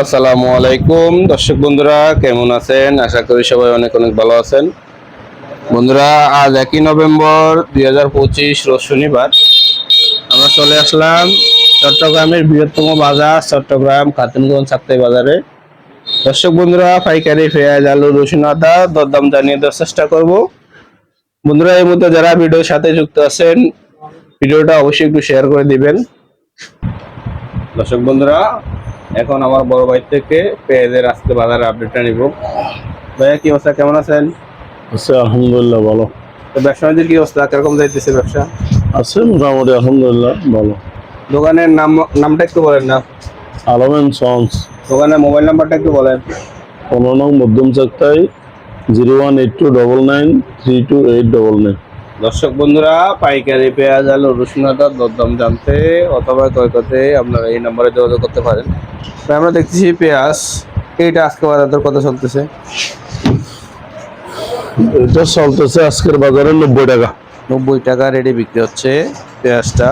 আসসালামু আলাইকুম। দর্শক বন্ধুরা, কেমন আছেন? আশা করি সবাই অনেক অনেক ভালো আছেন। বন্ধুরা, আজ একই নভেম্বর দুই হাজার পঁচিশ, রোজ শনিবার। আমরা চলে আসলাম চট্টগ্রামের বৃহত্তম বাজার, চট্টগ্রাম খাতুনগঞ্জ সাপ্তাহিক বাজারে। দর্শক বন্ধুরা, পাইকারি, পেঁয়াজ, আলু, রসুন, আদা, দরদাম জানিয়ে দেওয়ার চেষ্টা করব। বন্ধুরা, এই মধ্যে যারা ভিডিওর সাথে যুক্ত আছেন, ভিডিওটা অবশ্যই একটু শেয়ার করে দিবেন। দর্শক বন্ধুরা এখন আমার বড় ভাই থেকে পেঁয়াজের আজকে বাজারের আপডেটটা নিব। ভাইয়া কি অবস্থা? কেমন আছেন? আছে আলহামদুলিল্লাহ ভালো। তো ব্যবসা বাণিজ্যের কি অবস্থা? কীরকম যাইতেছে ব্যবসা? আছে মোটামুটি আলহামদুলিল্লাহ ভালো। দোকানের নাম নামটা একটু বলেন না। আলমেন সন্স। দোকানের মোবাইল নাম্বারটা একটু বলেন। পনেরো নং মধ্যম Chaktai zero one eight two double nine three two eight double nine. দর্শক বন্ধুরা পাইকারি পেঁয়াজ আলু রসুন আদার দরদাম জানতে অথবা ক্রয় করতে আপনারা এই নাম্বারে যোগাযোগ করতে পারেন। আমরা দেখতেছি পেঁয়াজ এইটা আজকে বাজার দর কত চলতেছে? এটা চলতেছে আজকের বাজারে নব্বই টাকা। নব্বই টাকা রেডি বিক্রি হচ্ছে পেঁয়াজটা।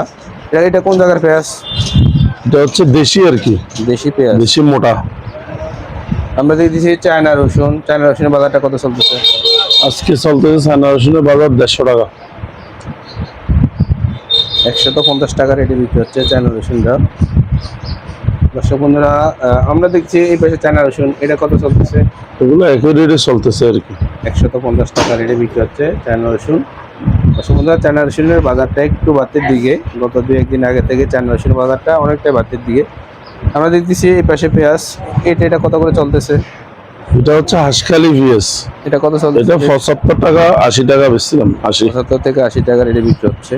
এটা এটা কোন জায়গার পেঁয়াজ? এটা হচ্ছে দেশি আর কি। দেশি পেঁয়াজ। দেশি মোটা। আমরা দেখতেছি চায়না রসুন। চায়না রসুনের বাজারটা কত চলতেছে? আজকে চলতেছে সানা রসুনের বাজার দেড়শো টাকা। একশত পঞ্চাশ টাকা রেটে বিক্রি হচ্ছে চায়না রসুনটা দর্শক বন্ধুরা আমরা দেখছি এই পাশে চায়না রসুন এটা কত চলতেছে? এগুলো একই রেটে চলতেছে আর কি। একশত পঞ্চাশ টাকা রেটে বিক্রি হচ্ছে চায়না রসুন দর্শক বন্ধুরা চায়না রসুনের বাজারটা একটু বাড়তির দিকে। গত দু একদিন আগে থেকে চায়না রসুনের বাজারটা অনেকটাই বাড়তির দিকে। আমরা দেখতেছি এই পাশে পেঁয়াজ এটা এটা কত করে চলতেছে? এটা হচ্ছে হাঁসখালি ভিএস এটা কত এটা চলতেছে পঁচাত্তর টাকা আশি টাকা বেচছিলাম আশি। পঁচাত্তর থেকে আশি টাকা রেটে বিক্রি হচ্ছে।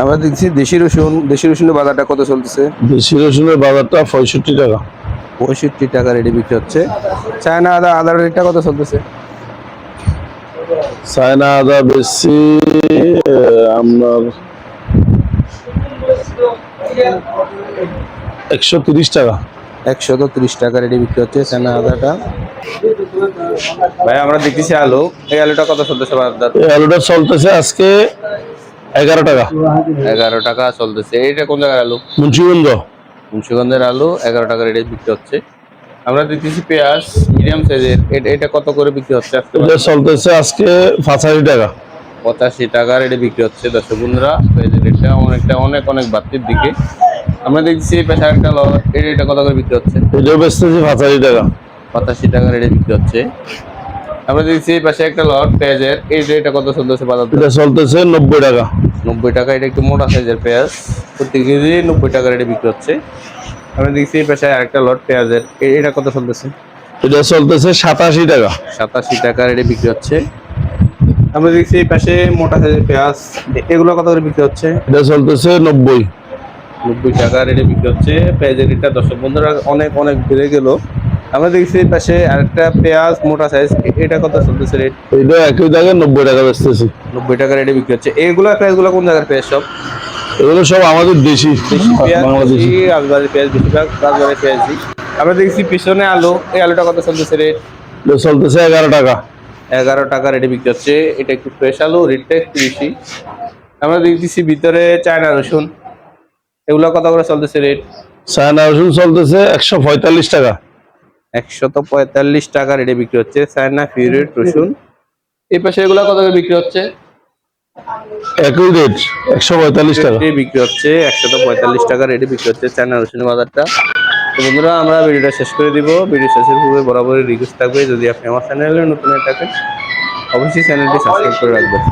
আমরা দেখছি দেশি রসুন দেশি রসুনের বাজারটা কত চলতেছে? দেশি রসুনের বাজারটা পঁয়ষট্টি টাকা। পঁয়ষট্টি টাকা রেটে বিক্রি হচ্ছে। চায়না আদা আদার রেটটা কত চলতেছে? চায়না আদা বেশি আপনার একশো তিরিশ টাকা। একশত ত্রিশ টাকা রেটে বিক্রি হচ্ছে চায়না আদাটা। ভাই আমরা দেখতেছি আলু। এই আলুটা কত চলতেছে এই আলুটা চলতেছে আজকে এগারো টাকা। এগারো টাকা চলতেছে। এইটা কোন জায়গার আলু? মুন্সিগঞ্জ। মুন্সিগঞ্জের আলু এগারো টাকা রেটে বিক্রি হচ্ছে। আমরা দেখতেছি পেঁয়াজ মিডিয়াম সাইজের। এটা কত করে বিক্রি হচ্ছে আজকে চলতেছে আজকে পাঁচাশি টাকা। পঁচাশি টাকা রেটে বিক্রি হচ্ছে দর্শক বন্ধুরা। পেঁয়াজের রেটটা অনেকটা অনেক অনেক বাড়তির দিকে। আমরা দেখছি এই পেশা একটা লট এটা এটা কত করে বিক্রি হচ্ছে? এটাও বেচতেছি পাঁচাশি টাকা। পঁচাশি টাকা রেটে বিক্রি হচ্ছে। আমরা দেখছি এই পাশে একটা লট পেঁয়াজের। এই রেটটা কত চলতেছে বাজার? এটা চলতেছে নব্বই টাকা। নব্বই টাকা এটা একটু মোটা সাইজের পেঁয়াজ। প্রতি কেজি নব্বই টাকা রেটে বিক্রি হচ্ছে। আমরা দেখছি এই পাশে আরেকটা লট পেঁয়াজের। এটা কত চলতেছে? এটা চলতেছে সাতাশি টাকা। সাতাশি টাকা রেটে বিক্রি হচ্ছে। আমরা দেখছি এই পাশে মোটা সাইজের পেঁয়াজ। এগুলো কত করে বিক্রি হচ্ছে? এটা চলতেছে নব্বই। নব্বই টাকা রেটে বিক্রি হচ্ছে। পেঁয়াজের রেটটা দর্শক বন্ধুরা অনেক অনেক বেড়ে গেল। আমরা দেখছি পাশে আরেকটা পেঁয়াজ মোটা সাইজ এটা কত চলতেছে রেট এটা একই জায়গায় নব্বই টাকা বেচতেছি। নব্বই টাকা রেটে বিক্রি হচ্ছে। এগুলো পেঁয়াজগুলো কোন জায়গার পেঁয়াজ সব? এগুলো সব আমাদের দেশি। দেশি পেঁয়াজ বাংলাদেশি। দেশি রাজবাড়ির পেঁয়াজ বেশিরভাগ রাজবাড়ির পেঁয়াজই। আমরা দেখছি পিছনে আলু। এই আলুটা কত চলতেছে রেট চলতেছে এগারো টাকা। এগারো টাকা রেটে বিক্রি হচ্ছে। এটা একটু ফ্রেশ আলু রেটটা একটু বেশি। আমরা দেখতেছি ভিতরে চায়না রসুন। এগুলো কত করে চলতেছে রেট চায়না রসুন চলতেছে একশো পঁয়তাল্লিশ টাকা। একশত পঁয়তাল্লিশ টাকা রেটে বিক্রি হচ্ছে। চায়না ফিউরেট রসুন। এই পাশে এগুলো কত করে বিক্রি হচ্ছে? একই রেট একশো পঁয়তাল্লিশ টাকা। বিক্রি হচ্ছে একশত পঁয়তাল্লিশ টাকা রেটে বিক্রি হচ্ছে চায়না রসুনের বাজারটা। তো বন্ধুরা আমরা ভিডিওটা শেষ করে দিব। ভিডিও শেষের পূর্বে বরাবরই রিকোয়েস্ট থাকবে যদি আপনি আমার চ্যানেলে নতুন থাকেন অবশ্যই চ্যানেলটি সাবস্ক্রাইব করে রাখবেন।